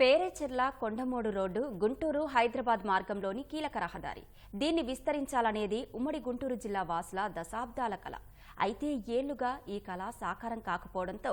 Perecherla Kondamudu road Guntur Hyderabad మార్గంలోని కీలక రహదారి. దీన్ని విస్తరించాలనేది ఉమ్మడి గుంటూరు జిల్లా వాసుల దశాబ్దాల కళ అయితే ఏళ్ళుగా ఈ కళ సాకారం కాకపోవడంతో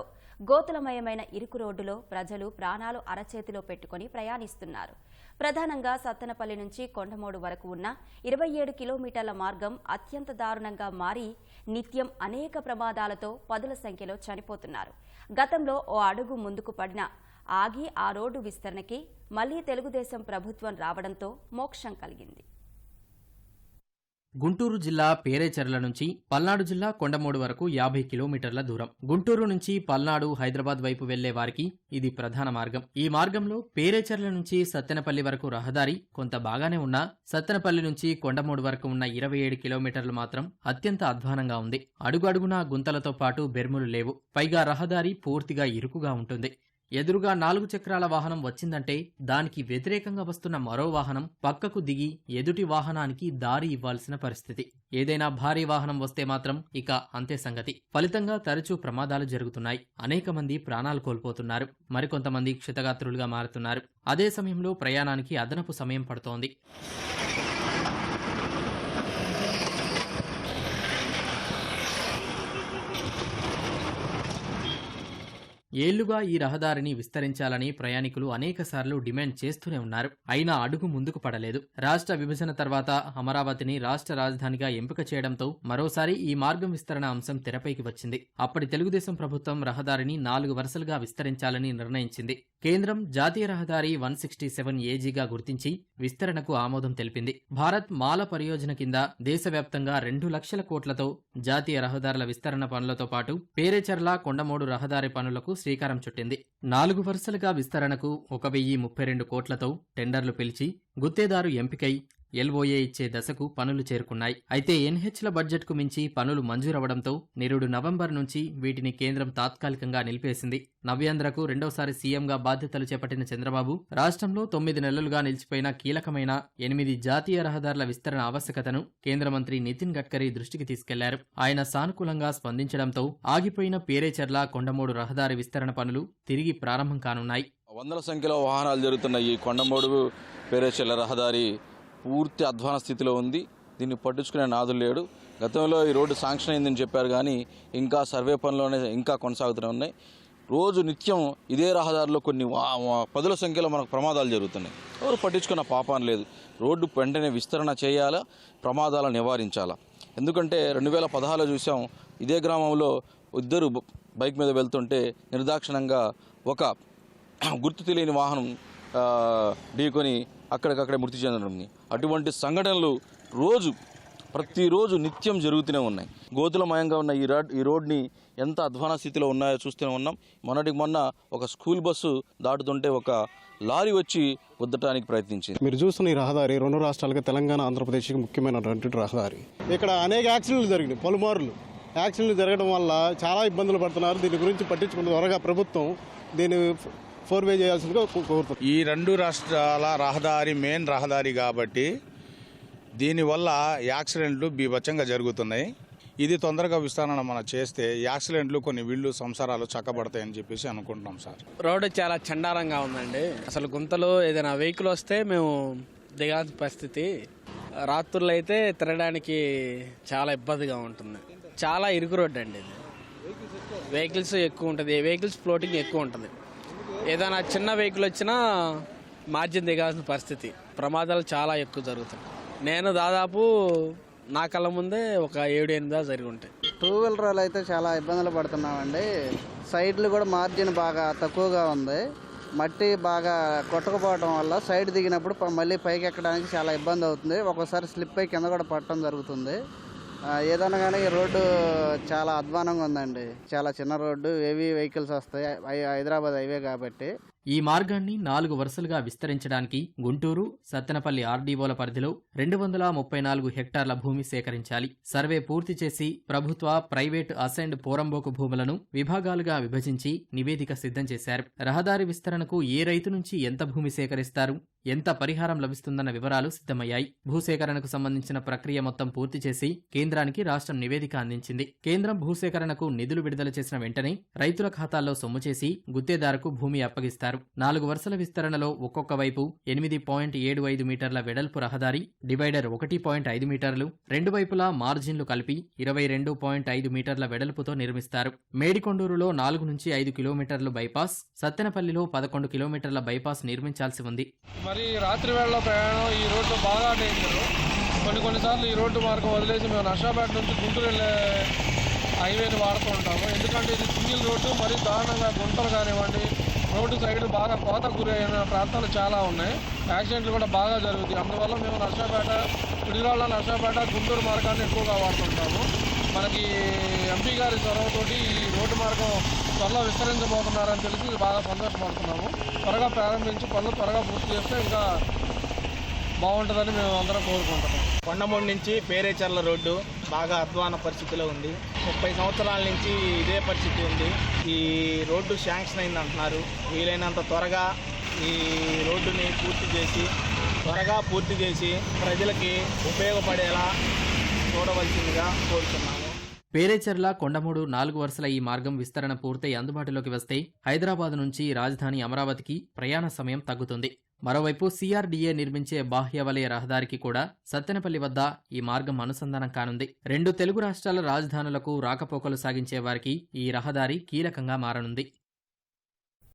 గోతులమయమైన ఇరుకు రోడ్డులో ప్రజలు ప్రాణాలు అరచేతిలో పెట్టుకుని ప్రయాణిస్తున్నారు. ప్రధానంగా సత్తెనపల్లి నుంచి కొండమూడు వరకు ఉన్న ఇరవై ఏడు కిలోమీటర్ల మార్గం అత్యంత దారుణంగా మారి నిత్యం అనేక ప్రమాదాలతో పదుల సంఖ్యలో చనిపోతున్నారు. గతంలో ఓ అడుగు ముందుకు పడిన ఆగి ఆ రోడ్డు విస్తరణకి మళ్ళీ తెలుగుదేశం ప్రభుత్వం రావడంతో మోక్షం కలిగింది. గుంటూరు జిల్లా పేరేచెర్ల నుంచి పల్నాడు జిల్లా కొండమూడు వరకు యాభై కిలోమీటర్ల దూరం. గుంటూరు నుంచి పల్నాడు హైదరాబాద్ వైపు వెళ్ళే వారికి ఇది ప్రధాన మార్గం. ఈ మార్గంలో పేరేచెర్ల నుంచి సత్తెనపల్లి వరకు రహదారి కొంత బాగానే ఉన్నా సత్తెనపల్లి నుంచి కొండమూడు వరకు ఉన్న ఇరవై ఏడు కిలోమీటర్లు మాత్రం అత్యంత అధ్వానంగా ఉంది. అడుగడుగునా గుంతలతో పాటు బెర్ములు లేవు. పైగా రహదారి పూర్తిగా ఇరుకుగా ఉంటుంది. ఎదురుగా నాలుగు చక్రాల వాహనం వచ్చిందంటే దానికి వ్యతిరేకంగా వస్తున్న మరో వాహనం పక్కకు దిగి ఎదుటి వాహనానికి దారి ఇవ్వాల్సిన పరిస్థితి. ఏదైనా భారీ వాహనం వస్తే మాత్రం ఇక అంతే సంగతి. ఫలితంగా తరచూ ప్రమాదాలు జరుగుతున్నాయి. అనేక మంది ప్రాణాలు కోల్పోతున్నారు. మరికొంతమంది క్షితగాత్రులుగా మారుతున్నారు. అదే సమయంలో ప్రయాణానికి అదనపు సమయం పడుతోంది. ఏళ్ళుగా ఈ రహదారిని విస్తరించాలని ప్రయాణికులు అనేకసార్లు డిమాండ్ చేస్తూనే ఉన్నారు. అయినా అడుగు ముందుకు పడలేదు. రాష్ట్ర విభజన తర్వాత అమరావతిని రాష్ట్ర రాజధానిగా ఎంపిక చేయడంతో మరోసారి ఈ మార్గం విస్తరణ అంశం తెరపైకి వచ్చింది. అప్పటి తెలుగుదేశం ప్రభుత్వం రహదారిని నాలుగు వరుసలుగా విస్తరించాలని నిర్ణయించింది. కేంద్రం జాతీయ రహదారి వన్ సిక్స్టీ సెవెన్ ఏజీగా గుర్తించి విస్తరణకు ఆమోదం తెలిపింది. భారత్ మాల పరియోజన కింద దేశవ్యాప్తంగా రెండు లక్షల కోట్లతో జాతీయ రహదారుల విస్తరణ పనులతో పాటు పేరేచర్ల కొండమూడు రహదారి పనులకు శ్రీకారం చుట్టింది. నాలుగు వరుసలుగా విస్తరణకు ఒక వెయ్యి ముప్పై రెండు కోట్లతో టెండర్లు పిలిచి గుత్తేదారు ఎంపికై ఎల్ఓఏ ఇచ్చే దశకు పనులు చేరుకున్నాయి. అయితే ఎన్హెచ్ల బడ్జెట్కు మించి పనులు మంజూరవడంతో నిరుడు నవంబర్ నుంచి వీటిని కేంద్రం తాత్కాలికంగా నిలిపేసింది. నవ్యాంధ్రకు రెండోసారి సీఎంగా బాధ్యతలు చేపట్టిన చంద్రబాబు రాష్ట్రంలో తొమ్మిది నెలలుగా నిలిచిపోయిన కీలకమైన ఎనిమిది జాతీయ రహదారుల విస్తరణ ఆవశ్యకతను కేంద్ర మంత్రి నితిన్ గడ్కరీ దృష్టికి తీసుకెళ్ళారు. ఆయన సానుకూలంగా స్పందించడంతో ఆగిపోయిన పేరేచెర్ల కొండమూడు రహదారి విస్తరణ పనులు తిరిగి ప్రారంభం కానున్నాయి. వందల సంఖ్యలో వాహనాలు జరుగుతున్న ఈ కొండమూడు పేరేచెర్ల రహదారి పూర్తి అధ్వాన స్థితిలో ఉంది. దీన్ని పట్టించుకునే నాదులు లేడు. గతంలో ఈ రోడ్డు శాంక్షన్ అయిందని చెప్పారు కానీ ఇంకా సర్వే పనులోనే ఇంకా కొనసాగుతూనే ఉన్నాయి. రోజు నిత్యం ఇదే రహదారిలో కొన్ని వా- పదుల సంఖ్యలో మనకు ప్రమాదాలు జరుగుతున్నాయి. ఎవరు పట్టించుకున్న పాపం లేదు. రోడ్డు వెంటనే విస్తరణ చేయాలా? ప్రమాదాలను నివారించాలా? ఎందుకంటే రెండు వేల పదహారులో చూసాం ఇదే గ్రామంలో ఇద్దరు బైక్ మీద వెళ్తుంటే నిర్దాక్షిణంగా ఒక గుర్తు తెలియని వాహనం ఢీకొని అక్కడికక్కడే మృతి చెందడం అటువంటి సంఘటనలు రోజు ప్రతిరోజు నిత్యం జరుగుతూనే ఉన్నాయి. గోతులమయంగా ఉన్న ఈ రోడ్ ఈ రోడ్ని ఎంత అధ్వాన స్థితిలో ఉన్నాయో చూస్తూనే ఉన్నాం. మొన్నటికి మొన్న ఒక స్కూల్ బస్సు దాటుతుంటే ఒక లారీ వచ్చి గుద్దటానికి ప్రయత్నించింది. మీరు చూస్తున్న ఈ రహదారి రెండు రాష్ట్రాలకు తెలంగాణ ఆంధ్రప్రదేశ్కి ముఖ్యమైనటువంటి రహదారి. ఇక్కడ అనేక యాక్సిడెంట్లు జరిగినాయి పలుమార్లు. యాక్సిడెంట్లు జరగడం వల్ల చాలా ఇబ్బందులు పడుతున్నారు. దీని గురించి పట్టించుకున్న త్వరగా ప్రభుత్వం దీన్ని ఫోర్ వే చేయాల్సిందిగా కో- కోరుతున్నాం ఈ రెండు రాష్ట్రాల రహదారి మెయిన్ రహదారి కాబట్టి దీనివల్ల యాక్సిడెంట్లు బీభత్సంగా జరుగుతున్నాయి. ఇది తొందరగా విస్తరణ మనం చేస్తే యాక్సిడెంట్లు కొన్ని వీళ్ళు సంసారాలు చక్కబడతాయని చెప్పేసి అనుకుంటున్నాం సార్. రోడ్డు చాలా చండాలంగా ఉందండి. అసలు గుంతలు ఏదైనా వెహికల్ వస్తే మేము దిగాల్సిన పరిస్థితి. రాత్రులు అయితే తిరగడానికి చాలా ఇబ్బందిగా ఉంటుంది. చాలా ఇరుకు రోడ్డు అండి ఇది. వెహికల్స్ ఎక్కువ ఉంటుంది. వెహికల్స్ ఫ్లోటింగ్ ఎక్కువ ఉంటుంది. ఏదైనా చిన్న వెహికల్ వచ్చినా మార్జిన్ దిగాల్సిన పరిస్థితి. ప్రమాదాలు చాలా ఎక్కువ జరుగుతాయి. నేను దాదాపు నా కళ్ళ ముందే ఒక ఏడు ఎనిమిది జరిగి ఉంటాయి. టూ వీలర్లు అయితే చాలా ఇబ్బందులు పడుతున్నామండి. సైడ్లు కూడా మార్జిన్ బాగా తక్కువగా ఉంది. మట్టి బాగా కొట్టకపోవడం వల్ల సైడ్ దిగినప్పుడు మళ్ళీ పైకి ఎక్కడానికి చాలా ఇబ్బంది అవుతుంది. ఒక్కోసారి స్లిప్ అయి కింద కూడా పట్టడం జరుగుతుంది. ఏదైనా కానీ ఈ రోడ్డు చాలా అధ్వానంగా ఉందండి. చాలా చిన్న రోడ్డు హెవీ వెహికల్స్ వస్తాయి. హైదరాబాద్ హైవే కాబట్టి. ఈ మార్గాన్ని నాలుగు వరుసలుగా విస్తరించడానికి గుంటూరు సత్తెనపల్లి ఆర్డీఓల పరిధిలో రెండు వందల ముప్పై నాలుగు హెక్టార్ల భూమి సేకరించాలి. సర్వే పూర్తి చేసి ప్రభుత్వ ప్రైవేట్ అసెండ్ పోరంబోకు భూములను విభాగాలుగా విభజించి నివేదిక సిద్ధం చేశారు. రహదారి విస్తరణకు ఏ రైతు నుంచి ఎంత భూమి సేకరిస్తారు? ఎంత పరిహారం లభిస్తుందన్న వివరాలు సిద్ధమయ్యాయి. భూసేకరణకు సంబంధించిన ప్రక్రియ మొత్తం పూర్తి చేసి కేంద్రానికి రాష్ట్రం నివేదిక అందించింది. కేంద్రం భూసేకరణకు నిధులు విడుదల చేసిన వెంటనే రైతుల ఖాతాల్లో సొమ్ము చేసి గుత్తేదారుకు భూమి అప్పగిస్తారు. చేశారు. నాలుగు వరుసల విస్తరణలో ఒక్కొక్క వైపు ఎనిమిది పాయింట్ ఏడు ఐదు మీటర్ల వెడల్పు రహదారి డివైడర్ ఒకటి పాయింట్ ఐదు మీటర్లు రెండు వైపులా మార్జిన్లు కలిపి ఇరవై రెండు పాయింట్ ఐదు మీటర్ల వెడల్పుతో నిర్మిస్తారు. మేడికొండూరులో నాలుగు నుంచి ఐదు కిలోమీటర్లు బైపాస్ సత్తెనపల్లిలో పదకొండు కిలోమీటర్ల బైపాస్ నిర్మించాల్సి ఉంది. మరి రాత్రి వేళలో ప్రయాణం ఈ రోడ్డు బాగా కొన్ని కొన్నిసార్లు ఈ రోడ్డు మార్గం వదిలేసి మేము నర్సాపేట నుంచి గుంటూరు వెళ్ళే హైవేని వాడుతూ ఉంటాము. ఎందుకంటే ఇది సింగిల్ రోడ్డు మరి దారుణంగా గుంటలు కానివ్వండి రోడ్డు సైడ్ బాగా కోత గురైన ప్రాంతాలు చాలా ఉన్నాయి. యాక్సిడెంట్లు కూడా బాగా జరుగుతాయి. అందువల్ల మేము నర్సాపేట పిడిరాళ్ళ నర్సాపేట గుంటూరు మార్గాన్ని ఎక్కువగా వాడుతుంటాము. మనకి ఎంపీ గారి చొరవతోటి ఈ రోడ్డు మార్గం త్వరలో విస్తరించబోతున్నారని తెలిసి బాగా సంతోషపడుతున్నాము. త్వరగా ప్రారంభించి పనులు త్వరగా పూర్తి చేస్తే ఇంకా బాగుంటుందని మేము అందరం కోరుకుంటున్నాం. కొండమూడి నుంచి పేరేచర్ల రోడ్డు బాగా అధ్వాన పరిస్థితిలో ఉంది. ముప్పై సంవత్సరాల నుంచి ఇదే పరిస్థితి ఉంది. ఈ రోడ్డు శాంక్షన్ అయింది అంటున్నారు వీలైనంత త్వరగా ఈ రోడ్డుని పూర్తి చేసి త్వరగా పూర్తి చేసి ప్రజలకి ఉపయోగపడేలా చూడవలసిందిగా కోరుతున్నాము. పేరేచర్ల కొండమూడు నాలుగు వరుసల ఈ మార్గం విస్తరణ పూర్తయి అందుబాటులోకి వస్తే హైదరాబాద్ నుంచి రాజధాని అమరావతికి ప్రయాణ సమయం తగ్గుతుంది. మరోవైపు సిఆర్డీఏ నిర్మించే బాహ్యవలయ రహదారికి కూడా సత్తెనపల్లి వద్ద ఈ మార్గం అనుసంధానం కానుంది. రెండు తెలుగు రాష్ట్రాల రాజధానులకు రాకపోకలు సాగించే వారికి ఈ రహదారి కీలకంగా మారనుంది.